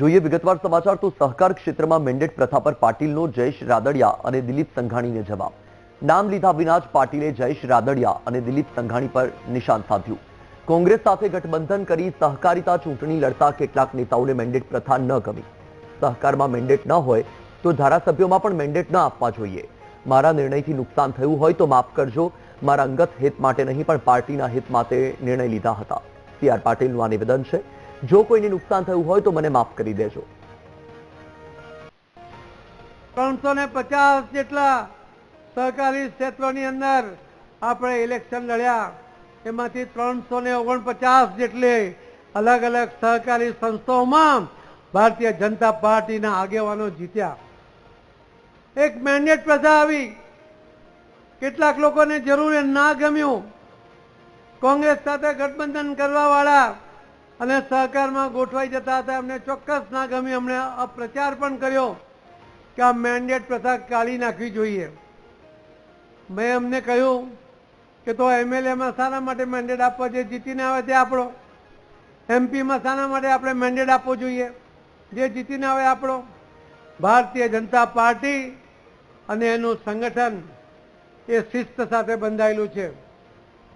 જોઈએ, વિગતવાર સમાચાર તો સહકાર ક્ષેત્રમાં મેન્ડેટ પ્રથા પર પાટીલનો જયેશ રાદડિયા અને દિલીપ સંઘાણીને જવાબ. નામ લીધા વિના જ પાટીલે જયેશ રાદડિયા અને દિલીપ સંઘાણી પર નિશાન સાધ્યું. કોંગ્રેસ સાથે ગઠબંધન કરી સહકારિતા ચૂંટણી લડતા કેટલાક નેતાઓને મેન્ડેટ પ્રથા ન ગમી. સહકારમાં મેન્ડેટ ન હોય તો ધારાસભ્યોમાં પણ મેન્ડેટ ન આપવા જોઈએ. મારા નિર્ણયથી નુકસાન થયું હોય તો માફ કરજો. મારા અંગત હિત માટે નહીં, પણ પાર્ટીના હિત માટે નિર્ણય લીધા હતા. સી આર પાટીલનું આ નિવેદન છે. જો કોઈને નુકસાન થયું હોય તો મને માફ કરી દેજો. ત્રણસો ને પચાસ જેટલા સહકારી ક્ષેત્રોની અંદર આપણે ઇલેક્શન લડ્યા. એમાંથી ત્રણસો ને ઓગણપચાસ જેટલી અલગ અલગ સહકારી સંસ્થાઓમાં ભારતીય જનતા પાર્ટીના આગેવાનો જીત્યા. એક મેન્ડેટ પ્રથા આવી. કેટલાક લોકોને જરૂર ના ગમ્યું. કોંગ્રેસ સાથે ગઠબંધન કરવા વાળા અને સહકારમાં ગોઠવાઈ જતા હતા. એમને ચોક્કસ ના ગમી એમણે અપ્રચાર પણ કર્યો કે આ મેન્ડેટ પ્રથા કાઢી નાખવી જોઈએ. મેં એમને કહ્યું કે તો એમએલએમાં શાના માટે મેન્ડેટ આપવો જે જીતીને આવે તે આપણો. એમપીમાં શાના માટે આપણે મેન્ડેટ આપવો જોઈએ. જે જીતીને આવે આપણો. ભારતીય જનતા પાર્ટી અને એનું સંગઠન એ શિસ્ત સાથે બંધાયેલું છે.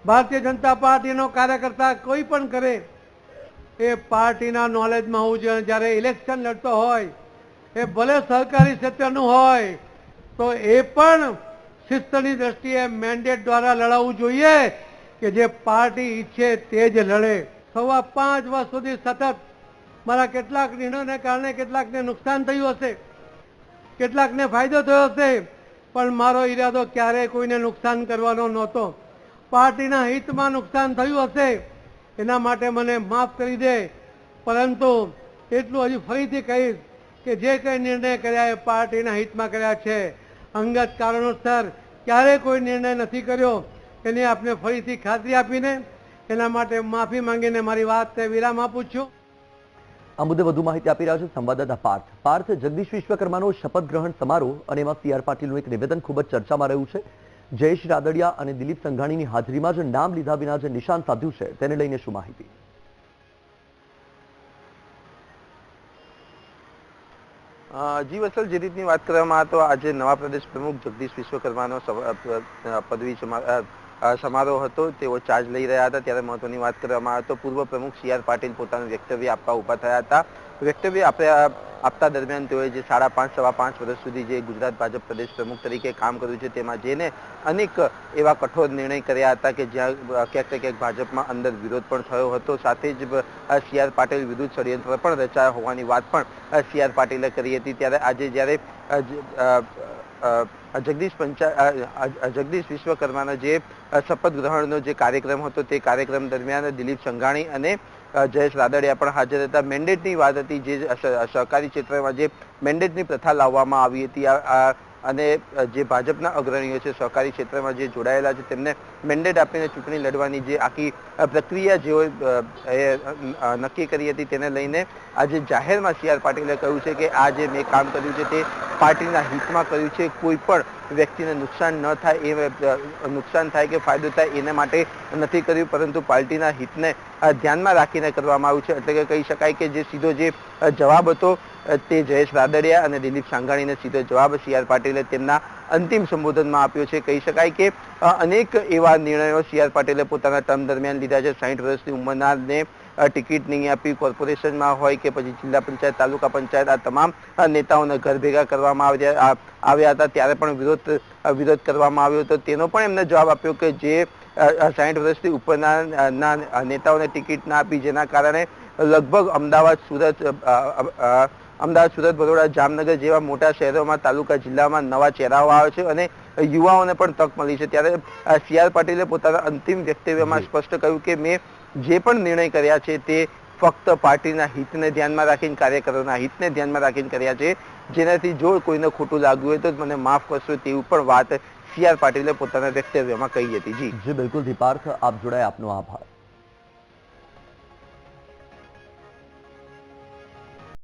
ભારતીય જનતા પાર્ટીનો કાર્યકર્તા કોઈ પણ કરે એ પાર્ટીના નોલેજમાં હોવું જોઈએ જ્યારે ઇલેક્શન લડતો હોય, એ ભલે સહકારી ક્ષેત્રનું હોય, તો એ પણ શિસ્તની દ્રષ્ટિએ મેન્ડેટ દ્વારા લડાવવું જોઈએ કે જે પાર્ટી ઈચ્છે તે જ લડે. સવા પાંચ વર્ષ સુધી સતત મારા કેટલાક નિર્ણયોને કારણે કેટલાકને નુકસાન થયું હશે, કેટલાકને ફાયદો થયો હશે, પણ મારો ઈરાદો ક્યારેય કોઈને નુકસાન કરવાનો નહોતો. પાર્ટીના હિતમાં નુકસાન થયું હશે એના માટે મને માફ કરી દે. પરંતુ એટલું હજી ફરીથી કહીશ કે જે કંઈ નિર્ણય કર્યા એ પાર્ટીના હિતમાં કર્યા છે. અંગત કારણોસર ક્યારેય કોઈ નિર્ણય નથી કર્યો એની આપને ફરીથી ખાતરી આપીને એના માટે માફી માંગીને મારી વાત વિરામ આપું છું. આ મુદ્દે વધુ માહિતી આપી રહ્યા છે સંવાદદાતા પાર્થ. પાર્થ, જગદીશ વિશ્વકર્માનો શપથ ગ્રહણ સમારોહ અને એમાં સી પાટીલનું એક નિવેદન ખૂબ જ ચર્ચામાં રહ્યું છે. જયેશ રાદડિયા અને દિલીપ સંઘાણીની હાજરીમાં જે નામ લીધા વિના જે નિશાન સાધ્યું છે, તેને લઈને શું માહિતી? જી વસલ, જે રીતની વાત કરવામાં તો આજે નવા પ્રદેશ પ્રમુખ જગદીશ વિશ્વકર્માનો પદવી સમારોહ હતો. તેઓ ચાર્જ લઈ રહ્યા હતા. ત્યારે મહત્વની વાત કરવામાં આવે તો પૂર્વ પ્રમુખ સી આર પાટીલ પોતાનું વક્તવ્ય આપવા ઊભા થયા હતા. વક્તવ્ય આપણે આપતા દરમિયાન તેઓએ જે સાડા પાંચ, સવા પાંચ વર્ષ સુધી જે ગુજરાત ભાજપ પ્રદેશ પ્રમુખ તરીકે કામ કર્યું છે, તેમાં જેને અનેક એવા કઠોર નિર્ણય કર્યા હતા કે જ્યાં ક્યાંક ક્યાંક ભાજપમાં અંદર વિરોધ પણ થયો હતો. સાથે જ સી આર પાટીલ વિરુદ્ધ ષડયંત્ર પણ રચાયા હોવાની વાત પણ સી આર પાટીલે કરી હતી. ત્યારે આજે જ્યારે જગદીશ પંચા જગદીશ વિશ્વકર્માનો જે શપથ ગ્રહણનો જે કાર્યક્રમ હતો તે કાર્યક્રમ દરમિયાન દિલીપ સંઘાણી અને જયેશ રાદડિયા પણ હાજર હતા. મેન્ડેટની વાત હતી જે સહકારી ક્ષેત્રમાં જે મેન્ડેટની પ્રથા લાવવામાં આવી હતી આ અને જે ભાજપના અગ્રણીઓ છે, સહકારી ક્ષેત્રમાં જે જોડાયેલા છે, તેમને મેન્ડેટ આપીને ચૂંટણી લડવાની જે આખી પ્રક્રિયા જેઓ નક્કી કરી હતી તેને લઈને આજે જાહેરમાં સી આર પાટીલે કહ્યું છે કે આ જે મેં કામ કર્યું છે તે પાર્ટીના હિતમાં કર્યું છે. કોઈ પણ વ્યક્તિને નુકસાન ન થાય, એ નુકસાન થાય કે ફાયદો થાય એના માટે નથી કર્યું, પરંતુ પાર્ટીના હિતને ધ્યાનમાં રાખીને કરવામાં આવ્યું છે. એટલે કે કહી શકાય કે જે સીધો જે જવાબ હતો તે જયેશ રાદડિયા અને દિલીપ સાંઘાણીને સીધો જવાબ, સી આર પાટીલે તેમના અંતિમ સંબોધનમાં આપ્યો છે. કહી શકાય કે અનેક એવા નિર્ણયો સી આર પાટીલે પોતાના ટર્મ દરમિયાન લીધા છે. સાઠ વર્ષની ઉંમરનારને ટિકિટ નહીં આપી કોર્પોરેશનમાં હોય કે પછી જિલ્લા પંચાયત, તાલુકા પંચાયત, આ તમામ નેતાઓને ઘર ભેગા કરવામાં આવ્યા હતા. ત્યારે પણ વિરોધ વિરોધ કરવામાં આવ્યો હતો. તેનો પણ એમને જવાબ આપ્યો કે જે સાઠ વર્ષથી ઉપરના નેતાઓને ટિકિટ ના આપી, જેના કારણે લગભગ અમદાવાદ, સુરત અમદાવાદ સુરત વડોદરા જામનગર જેવા મોટા શહેરોમાં તાલુકા જિલ્લામાં નવા ચહેરાઓ આવે છે અને યુવાઓને પણ તક મળી છે. ત્યારે સી આર પાટીલે પોતાના અંતિમ વક્તવ્યમાં. સ્પષ્ટ કહ્યું કે મેં જે પણ નિર્ણય કર્યા છે તે ફક્ત પાર્ટીના હિતને ધ્યાનમાં રાખીને કાર્યકરોના હિતને ધ્યાનમાં રાખીને કર્યા છે. જેનાથી જો કોઈને ખોટું લાગ્યું હોય તો મને માફ કરશો તેવું પણ વાત સી આર પાટીલે પોતાના વક્તવ્યમાં કહી હતી. જી. જી બિલકુલ પાર્થ આપ જોડાય આપનો આભાર.